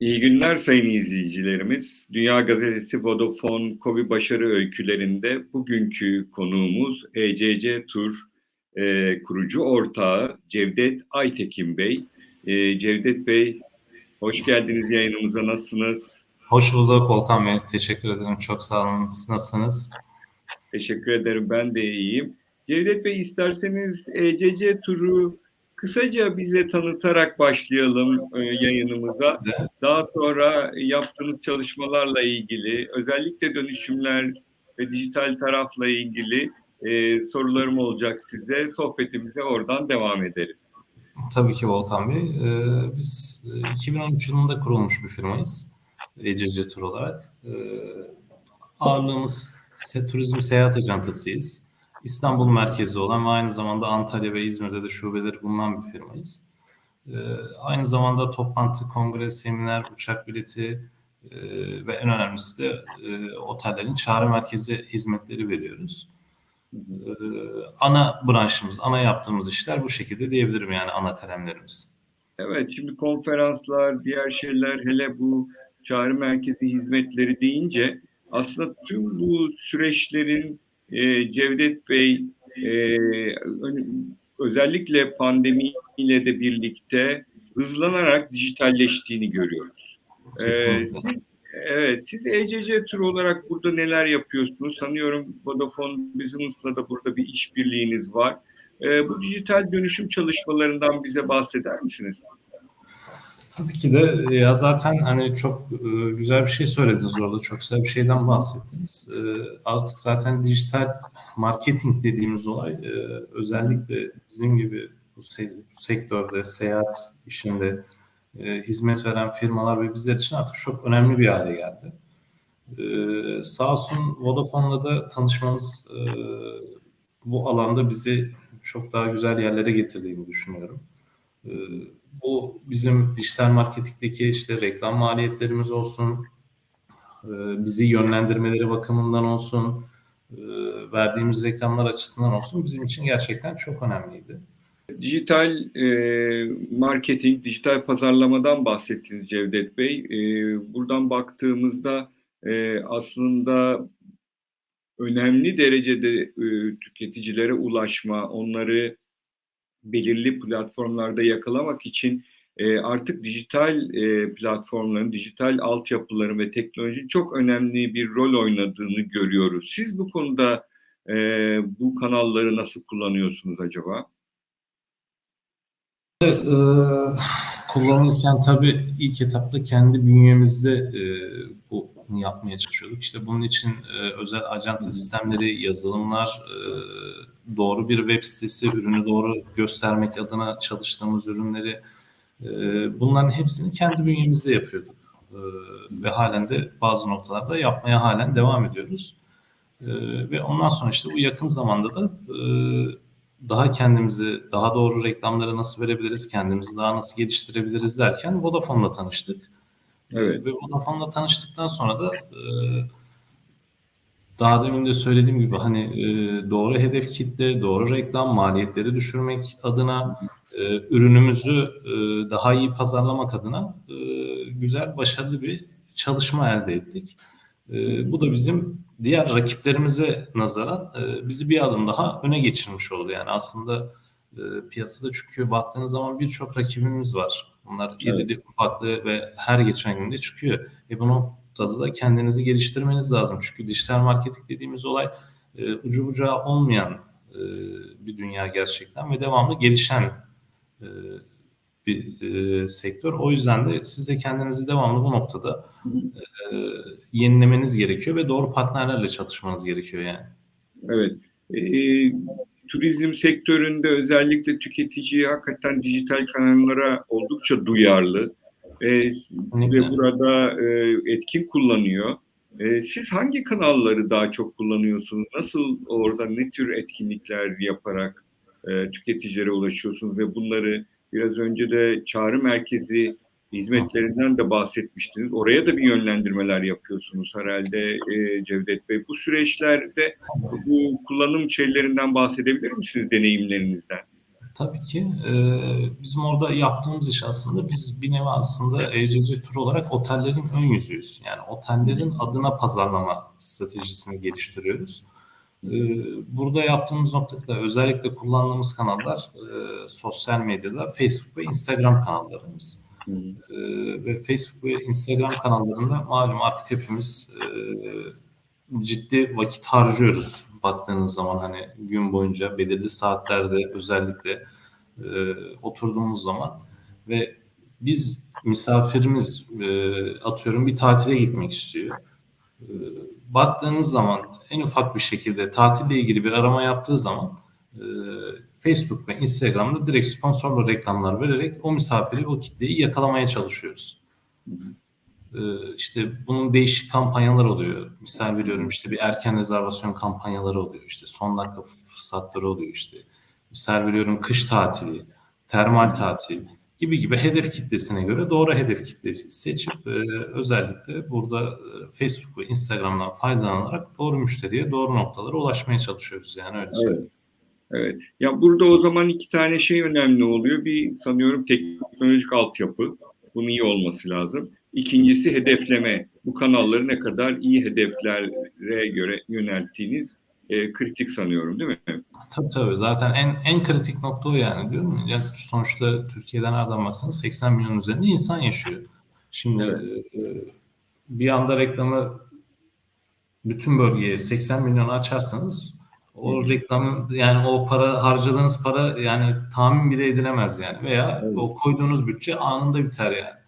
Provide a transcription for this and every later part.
İyi günler sayın izleyicilerimiz. Dünya Gazetesi Vodafone Kobi Başarı Öykülerinde bugünkü konuğumuz ECC Tur e, kurucu ortağı Cevdet Aytekin Bey. E, Cevdet Bey, hoş geldiniz yayınımıza. Nasılsınız? Hoş bulduk Volkan Bey. Teşekkür ederim. Çok sağ olun. Nasılsınız? Teşekkür ederim. Ben de iyiyim. Cevdet Bey isterseniz ECC Tur'u kısaca bize tanıtarak başlayalım e, yayınımıza. Daha sonra yaptığınız çalışmalarla ilgili, özellikle dönüşümler ve dijital tarafla ilgili e, sorularım olacak size. Sohbetimize oradan devam ederiz. Tabii ki Volkan Bey. Ee, biz 2013 yılında kurulmuş bir firmayız. ECC Tur olarak. Ee, ağırlığımız turizm seyahat ajantasıyız. İstanbul merkezi olan ve aynı zamanda Antalya ve İzmir'de de şubeleri bulunan bir firmayız. Ee, aynı zamanda toplantı, kongre, seminer, uçak bileti e, ve en önemlisi de e, otellerin çağrı merkezi hizmetleri veriyoruz. Ee, ana branşımız, ana yaptığımız işler bu şekilde diyebilirim yani ana kalemlerimiz. Evet, şimdi konferanslar, diğer şeyler hele bu çağrı merkezi hizmetleri deyince aslında tüm bu süreçlerin e, Cevdet Bey e, özellikle pandemiyle de birlikte hızlanarak dijitalleştiğini görüyoruz. Kesinlikle. E, evet, siz ECC Tur olarak burada neler yapıyorsunuz? Sanıyorum Vodafone Business'la da burada bir işbirliğiniz var. E, bu dijital dönüşüm çalışmalarından bize bahseder misiniz? Tabii ki de ya zaten hani çok e, güzel bir şey söylediniz orada. Çok güzel bir şeyden bahsettiniz. E, artık zaten dijital marketing dediğimiz olay e, özellikle bizim gibi bu, se- bu sektörde, seyahat işinde e, hizmet veren firmalar ve bizler için artık çok önemli bir hale geldi. E, sağ olsun Vodafone'la da tanışmamız e, bu alanda bizi çok daha güzel yerlere getirdiğini düşünüyorum. E, bu bizim dijital marketingdeki işte reklam maliyetlerimiz olsun, e, bizi yönlendirmeleri bakımından olsun, e, verdiğimiz reklamlar açısından olsun bizim için gerçekten çok önemliydi. Dijital e, marketing, dijital pazarlamadan bahsettiniz Cevdet Bey. E, buradan baktığımızda e, aslında önemli derecede e, tüketicilere ulaşma, onları belirli platformlarda yakalamak için e, artık dijital e, platformların, dijital altyapıların ve teknolojinin çok önemli bir rol oynadığını görüyoruz. Siz bu konuda e, bu kanalları nasıl kullanıyorsunuz acaba? Evet, e, kullanırken tabii ilk etapta kendi bünyemizde e, bu yapmaya çalışıyorduk. İşte bunun için e, özel ajanta sistemleri, yazılımlar, e, doğru bir web sitesi, ürünü doğru göstermek adına çalıştığımız ürünleri e, bunların hepsini kendi bünyemizde yapıyorduk. E, ve halen de bazı noktalarda yapmaya halen devam ediyoruz. E, ve ondan sonra işte bu yakın zamanda da e, daha kendimizi, daha doğru reklamları nasıl verebiliriz, kendimizi daha nasıl geliştirebiliriz derken Vodafone'la tanıştık. Evet. Ve Vodafone'la tanıştıktan sonra da e, daha demin de söylediğim gibi hani e, doğru hedef kitle, doğru reklam maliyetleri düşürmek adına e, ürünümüzü e, daha iyi pazarlamak adına e, güzel, başarılı bir çalışma elde ettik. E, bu da bizim diğer rakiplerimize nazaran e, bizi bir adım daha öne geçirmiş oldu. Yani aslında e, piyasada çünkü baktığınız zaman birçok rakibimiz var. Bunlar irili, evet. ufaklı ve her geçen günde çıkıyor. E bu noktada da kendinizi geliştirmeniz lazım. Çünkü dijital marketing dediğimiz olay e, ucu bucağı olmayan e, bir dünya gerçekten ve devamlı gelişen e, bir e, sektör. O yüzden de siz de kendinizi devamlı bu noktada e, yenilemeniz gerekiyor ve doğru partnerlerle çalışmanız gerekiyor yani. Evet. E, turizm sektöründe özellikle tüketici hakikaten dijital kanallara oldukça duyarlı e, ve burada e, etkin kullanıyor. E, siz hangi kanalları daha çok kullanıyorsunuz? Nasıl orada ne tür etkinlikler yaparak e, tüketicilere ulaşıyorsunuz ve bunları biraz önce de çağrı merkezi hizmetlerinden de bahsetmiştiniz. Oraya da bir yönlendirmeler yapıyorsunuz herhalde e, Cevdet Bey. Bu süreçlerde bu kullanım şeylerinden bahsedebilir misiniz deneyimlerinizden? Tabii ki. E, bizim orada yaptığımız iş aslında biz bir nevi aslında ECC Tur olarak otellerin ön yüzüyüz. Yani otellerin adına pazarlama stratejisini geliştiriyoruz. E, burada yaptığımız noktada özellikle kullandığımız kanallar e, sosyal medyada Facebook ve Instagram kanallarımız. Hı. E, ve Facebook ve Instagram kanallarında malum artık hepimiz e, ciddi vakit harcıyoruz baktığınız zaman hani gün boyunca belirli saatlerde özellikle e, oturduğumuz zaman ve biz misafirimiz e, atıyorum bir tatile gitmek istiyor. E, baktığınız zaman en ufak bir şekilde tatille ilgili bir arama yaptığı zaman e, Facebook ve Instagram'da direkt sponsorlu reklamlar vererek o misafiri, o kitleyi yakalamaya çalışıyoruz. Ee, işte bunun değişik kampanyalar oluyor. Misal veriyorum işte bir erken rezervasyon kampanyaları oluyor. İşte son dakika fırsatları oluyor işte. Misal veriyorum kış tatili, termal tatil gibi gibi hedef kitlesine göre doğru hedef kitlesi seçip e, özellikle burada e, Facebook ve Instagram'dan faydalanarak doğru müşteriye doğru noktalara ulaşmaya çalışıyoruz yani öyle söyleyeyim. Evet. Evet. Ya burada o zaman iki tane şey önemli oluyor. Bir sanıyorum teknolojik altyapı. Bunun iyi olması lazım. İkincisi hedefleme. Bu kanalları ne kadar iyi hedeflere göre yönelttiğiniz e, kritik sanıyorum değil mi? Tabii tabii. Zaten en en kritik nokta o yani diyorum ya. sonuçta Türkiye'den nereden baksanız 80 milyon üzerinde insan yaşıyor. Şimdi Evet. e, bir anda reklamı bütün bölgeye 80 milyonu açarsanız o reklamın yani o para harcadığınız para yani tahmin bile edilemez yani veya Evet. o koyduğunuz bütçe anında biter yani.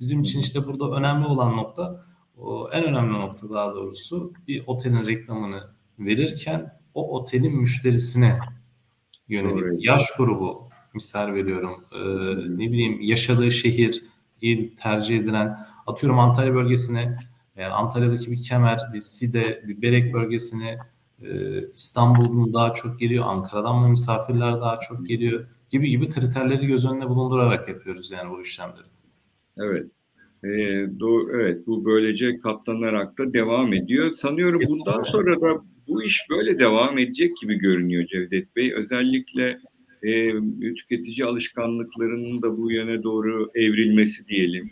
Bizim için işte burada önemli olan nokta o en önemli nokta daha doğrusu bir otelin reklamını verirken o otelin müşterisine yönelik Doğru. yaş grubu misal veriyorum e, ne bileyim yaşadığı şehir il tercih edilen atıyorum Antalya bölgesine yani Antalya'daki bir Kemer, bir Side, bir Berek bölgesine e, İstanbul'un daha çok geliyor, Ankara'dan mı misafirler daha çok geliyor gibi gibi kriterleri göz önüne bulundurarak yapıyoruz yani bu işlemleri. Evet. Ee, doğru, evet bu böylece katlanarak da devam ediyor. Sanıyorum Kesinlikle. bundan sonra da bu iş böyle devam edecek gibi görünüyor Cevdet Bey. Özellikle e, tüketici alışkanlıklarının da bu yöne doğru evrilmesi diyelim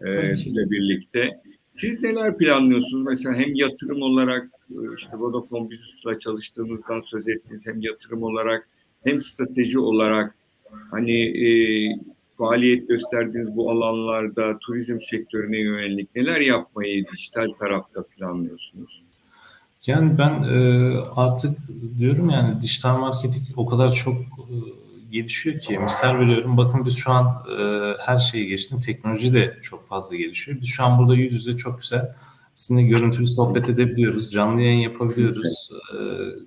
e, Tabii ile birlikte. Siz neler planlıyorsunuz? Mesela hem yatırım olarak e, işte Vodafone Business'la çalıştığınızdan söz ettiniz hem yatırım olarak hem strateji olarak hani e, faaliyet gösterdiğiniz bu alanlarda turizm sektörüne yönelik neler yapmayı dijital tarafta planlıyorsunuz? Yani ben e, artık diyorum yani dijital marketing o kadar çok e, gelişiyor ki misal veriyorum bakın biz şu an e, her şeyi geçtim teknoloji de çok fazla gelişiyor. Biz şu an burada yüz yüze çok güzel sizinle görüntülü sohbet edebiliyoruz, canlı yayın yapabiliyoruz. E,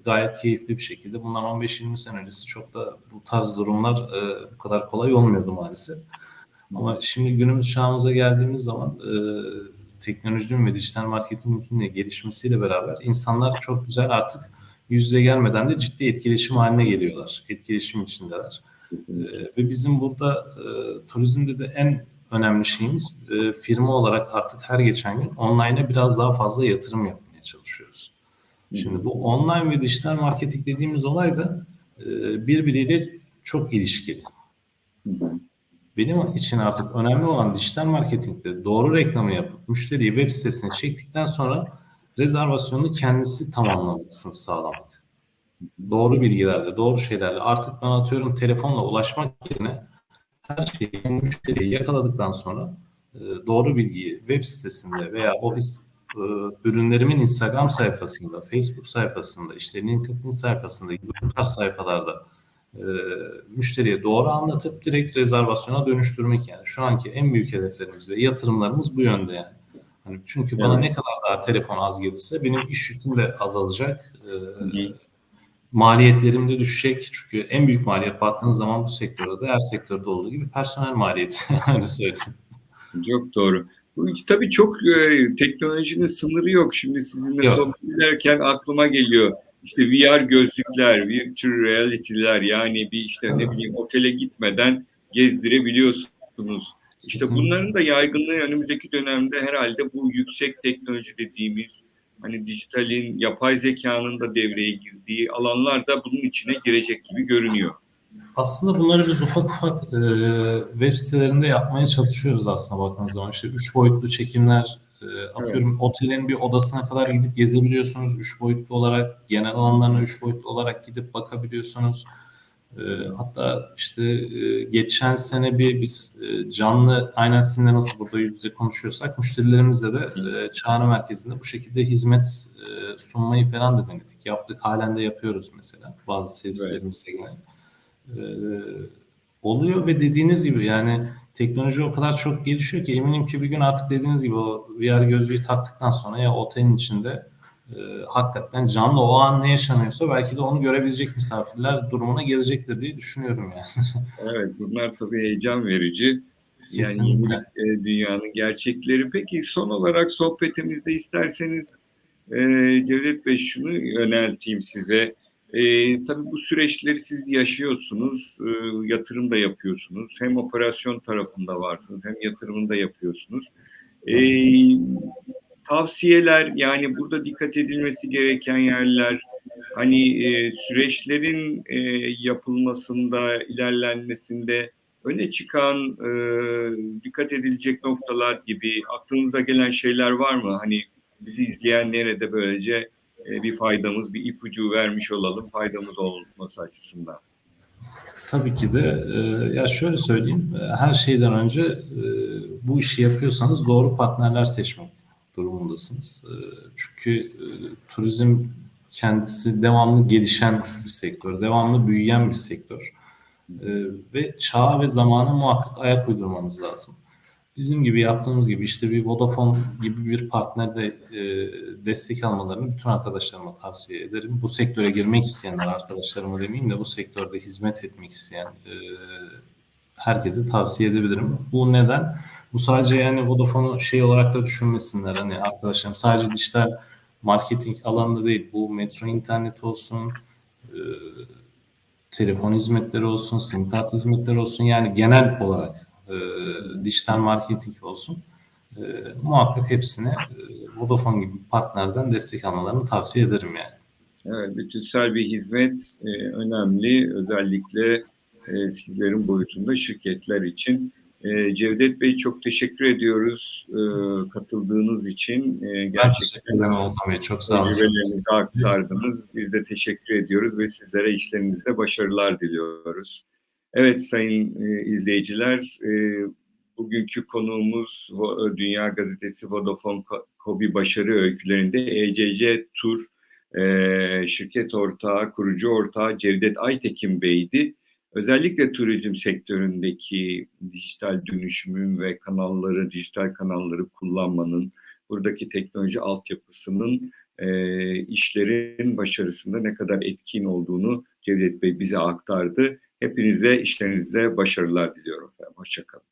gayet keyifli bir şekilde. Bundan 15-20 sene öncesi çok da bu tarz durumlar e, bu kadar kolay olmuyordu maalesef. Ama şimdi günümüz çağımıza geldiğimiz zaman e, teknolojinin ve dijital marketingin de gelişmesiyle beraber insanlar çok güzel artık yüz yüze gelmeden de ciddi etkileşim haline geliyorlar. Etkileşim içindeler. Kesinlikle. E, ve bizim burada e, turizmde de en önemli şeyimiz e, firma olarak artık her geçen gün online'a biraz daha fazla yatırım yapmaya çalışıyoruz. Şimdi bu online ve dijital marketing dediğimiz olay da e, birbiriyle çok ilişkili. Benim için artık önemli olan dijital marketingde doğru reklamı yapıp müşteriyi web sitesine çektikten sonra rezervasyonunu kendisi tamamlamasını sağlamak. Doğru bilgilerle, doğru şeylerle artık ben atıyorum telefonla ulaşmak yerine her şeyi müşteriye yakaladıktan sonra e, doğru bilgiyi web sitesinde veya o biz e, ürünlerimin Instagram sayfasında, Facebook sayfasında, işte LinkedIn sayfasında gibi bu tarz sayfalarda e, müşteriye doğru anlatıp direkt rezervasyona dönüştürmek yani. Şu anki en büyük hedeflerimiz ve yatırımlarımız bu yönde yani. Hani çünkü bana Evet. ne kadar daha telefon az gelirse benim iş yüküm de azalacak. E. maliyetlerim de düşecek. Çünkü en büyük maliyet baktığınız zaman bu sektörde de her sektörde olduğu gibi personel maliyeti. Öyle söyleyeyim. Çok doğru. Tabii çok e, teknolojinin sınırı yok. Şimdi sizinle Yok. sohbet ederken aklıma geliyor. İşte VR gözlükler, virtual reality'ler yani bir işte ne bileyim otele gitmeden gezdirebiliyorsunuz. İşte Kesinlikle. bunların da yaygınlığı önümüzdeki dönemde herhalde bu yüksek teknoloji dediğimiz hani dijitalin, yapay zekanın da devreye girdiği alanlar da bunun içine girecek gibi görünüyor. Aslında bunları biz ufak ufak e, web sitelerinde yapmaya çalışıyoruz aslında baktığınız zaman. İşte üç boyutlu çekimler, e, atıyorum otelin bir odasına kadar gidip gezebiliyorsunuz. Üç boyutlu olarak, genel alanlarına üç boyutlu olarak gidip bakabiliyorsunuz. E, hatta işte e, geçen sene bir biz e, canlı aynen sizinle nasıl burada yüz yüze konuşuyorsak müşterilerimizle de e, çağrı merkezinde bu şekilde hizmet e, sunmayı falan da denedik. Yaptık halen de yapıyoruz mesela bazı tesislerimizde yine. Ee, oluyor ve dediğiniz gibi yani teknoloji o kadar çok gelişiyor ki eminim ki bir gün artık dediğiniz gibi o VR gözlüğü taktıktan sonra ya otelin içinde e, hakikaten canlı o an ne yaşanıyorsa belki de onu görebilecek misafirler durumuna gelecektir diye düşünüyorum yani. Evet, bunlar tabii heyecan verici. Yani Kesinlikle. yeni e, dünyanın gerçekleri. Peki son olarak sohbetimizde isterseniz e, Cevdet Bey şunu yönelteyim size. E, tabii bu süreçleri siz yaşıyorsunuz, e, yatırım da yapıyorsunuz. Hem operasyon tarafında varsınız hem yatırımında yapıyorsunuz. E, tavsiyeler yani burada dikkat edilmesi gereken yerler, hani e, süreçlerin e, yapılmasında, ilerlenmesinde öne çıkan e, dikkat edilecek noktalar gibi aklınıza gelen şeyler var mı? Hani bizi izleyenlere de böylece e, bir faydamız, bir ipucu vermiş olalım faydamız olması açısından. Tabii ki de e, ya şöyle söyleyeyim e, her şeyden önce e, bu işi yapıyorsanız doğru partnerler seçmek durumundasınız. E, çünkü e, turizm kendisi devamlı gelişen bir sektör, devamlı büyüyen bir sektör. E, ve çağa ve zamana muhakkak ayak uydurmanız lazım. Bizim gibi yaptığımız gibi işte bir Vodafone gibi bir partnerle e, destek almalarını bütün arkadaşlarıma tavsiye ederim. Bu sektöre girmek isteyenler arkadaşlarıma demeyeyim de bu sektörde hizmet etmek isteyen e, herkese tavsiye edebilirim. Bu neden? Bu sadece yani Vodafone'u şey olarak da düşünmesinler hani arkadaşlarım sadece dijital marketing alanında değil bu metro internet olsun e, telefon hizmetleri olsun sim kart hizmetleri olsun yani genel olarak e, dijital marketing olsun e, muhakkak hepsine e, Vodafone gibi partnerden destek almalarını tavsiye ederim yani. Evet, bütünsel bir hizmet e, önemli. Özellikle e, sizlerin boyutunda şirketler için. E, Cevdet Bey çok teşekkür ediyoruz e, katıldığınız için. E, Ben gerçekten teşekkür ederim. Çok sağ olun. tecrübelerinizi aktardınız. Biz de teşekkür ediyoruz ve sizlere işlerinizde başarılar diliyoruz. Evet sayın e, izleyiciler, e, bugünkü konuğumuz Vo- Dünya Gazetesi Vodafone Ko- Kobi Başarı Öykülerinde ECC Tur e, şirket ortağı, kurucu ortağı Cevdet Aytekin Bey'di. Özellikle turizm sektöründeki dijital dönüşümün ve kanalları, dijital kanalları kullanmanın, buradaki teknoloji altyapısının e, işlerin başarısında ne kadar etkin olduğunu Cevdet Bey bize aktardı. Hepinize işlerinizde başarılar diliyorum. Hoşçakalın.